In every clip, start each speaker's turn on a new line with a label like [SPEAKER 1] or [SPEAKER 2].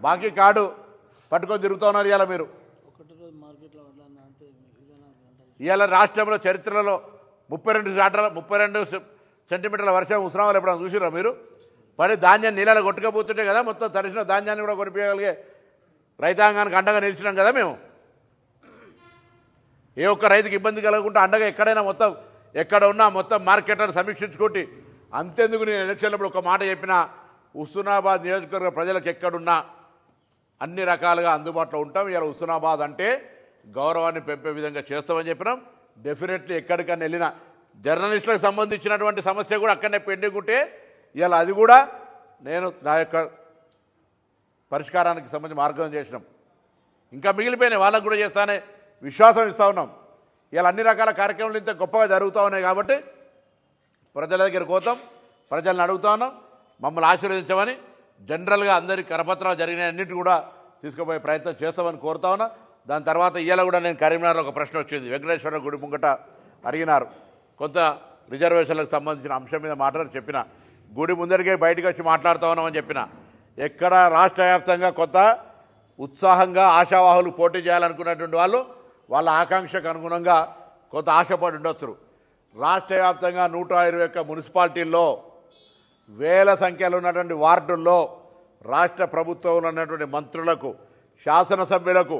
[SPEAKER 1] బాకీ కార్డు పట్టుకొని తిరుగుతున్నారు ఇవాళ మీరు. ఇవాళ రాష్ట్రంలో చరిత్రలో ముప్పై రెండు శాటాల ముప్పై రెండు సెంటీమీటర్ల వర్షం ఉస్మానాబాద్ ఎప్పుడైనా చూసిరా మీరు? పడి ధాన్యం నీళ్ళలో కొట్టుకపోతుంటే కదా మొత్తం తడిసిన ధాన్యాన్ని కూడా కొనిపించగలిగే రైతాంగానికి అండగా నిలిచినాం కదా మేము. ఏ ఒక్క రైతుకి ఇబ్బంది కలగకుండా అండగా ఎక్కడైనా మొత్తం ఎక్కడ ఉన్నా మొత్తం మార్కెట్లను సమీక్షించుకుంటే అంతెందుకు నేను ఎలక్షన్లప్పుడు ఒక మాట చెప్పిన హుస్నాబాద్ నియోజకవర్గ ప్రజలకు ఎక్కడున్నా అన్ని రకాలుగా అందుబాటులో ఉంటాం. ఇలా హుస్నాబాద్ అంటే గౌరవాన్ని పెంపే విధంగా చేస్తామని చెప్పినాం. డెఫినెట్లీ ఎక్కడికన్నా వెళ్ళిన జర్నలిస్టులకు సంబంధించినటువంటి సమస్య కూడా అక్కడనే పెండింగ్ ఉంటే ఇలా అది కూడా నేను నా యొక్క పరిష్కారానికి సంబంధించి మార్గం చేసినాం. ఇంకా మిగిలిపోయినాయి వాళ్ళకు కూడా చేస్తానే విశ్వాసం ఇస్తూ ఉన్నాం. ఇలా అన్ని రకాల కార్యక్రమాలు ఇంత గొప్పగా జరుగుతూ ఉన్నాయి కాబట్టి ప్రజల దగ్గరికి పోతాం. ప్రజలను అడుగుతా ఉన్నాం. మమ్మల్ని ఆశీర్వదించమని జనరల్గా అందరి కరపత్రాలు జరిగిన అన్నిటి కూడా తీసుకుపోయే ప్రయత్నం చేస్తామని కోరుతా ఉన్నా. దాని తర్వాత ఇవాళ కూడా నేను కరీంనగర్లో ఒక ప్రశ్న వచ్చింది. వెంకటేశ్వర గుడి ముంగట అడిగినారు. కొంత రిజర్వేషన్లకు సంబంధించిన అంశం మీద మాట్లాడి చెప్పిన. గుడి ముందరికే బయటకు వచ్చి మాట్లాడుతా ఉన్నామని చెప్పిన. ఎక్కడ రాష్ట్ర వ్యాప్తంగా కొత్త ఉత్సాహంగా ఆశావాహులు పోటీ చేయాలనుకున్నటువంటి వాళ్ళు వాళ్ళ ఆకాంక్షకు అనుగుణంగా కొంత ఆశపడి ఉండొచ్చు. రాష్ట్ర వ్యాప్తంగా నూట ఇరవై ఒక్క మున్సిపాలిటీల్లో వేల సంఖ్యలో ఉన్నటువంటి వార్డుల్లో రాష్ట్ర ప్రభుత్వంలో ఉన్నటువంటి మంత్రులకు శాసనసభ్యులకు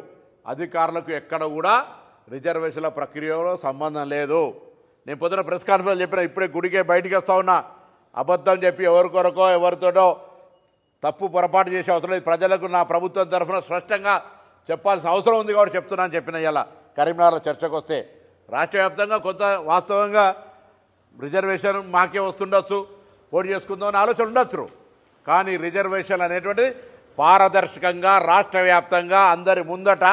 [SPEAKER 1] అధికారులకు ఎక్కడ కూడా రిజర్వేషన్ల ప్రక్రియలో సంబంధం లేదు. నేను పొద్దున ప్రెస్ కాన్ఫరెన్స్ చెప్పిన ఇప్పుడే గుడికే బయటికి వస్తా ఉన్నా. అబద్ధం చెప్పి ఎవరి కొరకో ఎవరితోటో తప్పు పొరపాటు చేసే అవసరం లేదు. ప్రజలకు నా ప్రభుత్వం తరఫున స్పష్టంగా చెప్పాల్సిన అవసరం ఉంది కాబట్టి చెప్తున్నాను చెప్పిన ఇలా కరీంనగర్లో చర్చకు వస్తే. రాష్ట్ర వ్యాప్తంగా కొంత వాస్తవంగా రిజర్వేషన్ మాకే వస్తుండొచ్చు పోటీ చేసుకుందాం అని ఆలోచన ఉండొచ్చు. కానీ రిజర్వేషన్ అనేటువంటిది పారదర్శకంగా రాష్ట్ర వ్యాప్తంగా అందరి ముందట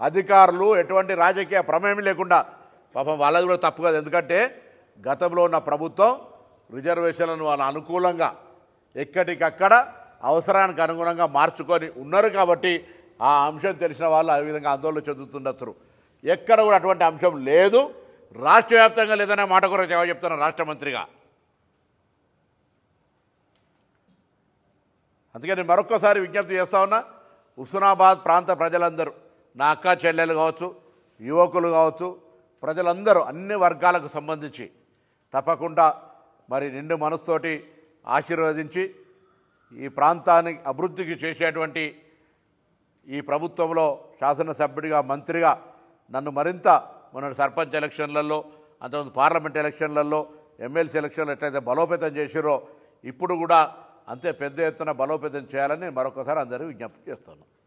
[SPEAKER 1] అధికారులు ఎటువంటి రాజకీయ ప్రమేయం లేకుండా పాపం వాళ్ళది కూడా తప్పు కాదు. ఎందుకంటే గతంలో ఉన్న ప్రభుత్వం రిజర్వేషన్లను వాళ్ళ అనుకూలంగా ఎక్కడికక్కడ అవసరానికి అనుగుణంగా మార్చుకొని ఉన్నారు కాబట్టి ఆ అంశం తెలిసిన వాళ్ళు ఆ విధంగా ఆందోళన చెందుతుండొచ్చు ఎక్కడ కూడా అటువంటి అంశం లేదు. రాష్ట్ర వ్యాప్తంగా లేదనే మాట కూడా చెప్తున్నాను చెప్తాను రాష్ట్ర మంత్రిగా. అందుకే నేను మరొక్కసారి విజ్ఞప్తి చేస్తా ఉన్నా హుస్నాబాద్ ప్రాంత ప్రజలందరూ నా అక్క చెల్లెలు కావచ్చు యువకులు కావచ్చు ప్రజలందరూ అన్ని వర్గాలకు సంబంధించి తప్పకుండా మరి నిండు మనసుతోటి ఆశీర్వదించి ఈ ప్రాంతానికి అభివృద్ధికి చేసేటువంటి ఈ ప్రభుత్వంలో శాసనసభ్యుడిగా మంత్రిగా నన్ను మరింత మన సర్పంచ్ ఎలక్షన్లలో అంతకుముందు పార్లమెంట్ ఎలక్షన్లలో ఎమ్మెల్సీ ఎలక్షన్లు ఎట్లయితే బలోపేతం చేసిరో ఇప్పుడు కూడా అంతే పెద్ద ఎత్తున బలోపేతం చేయాలని మరొకసారి అందరికీ విజ్ఞప్తి చేస్తాను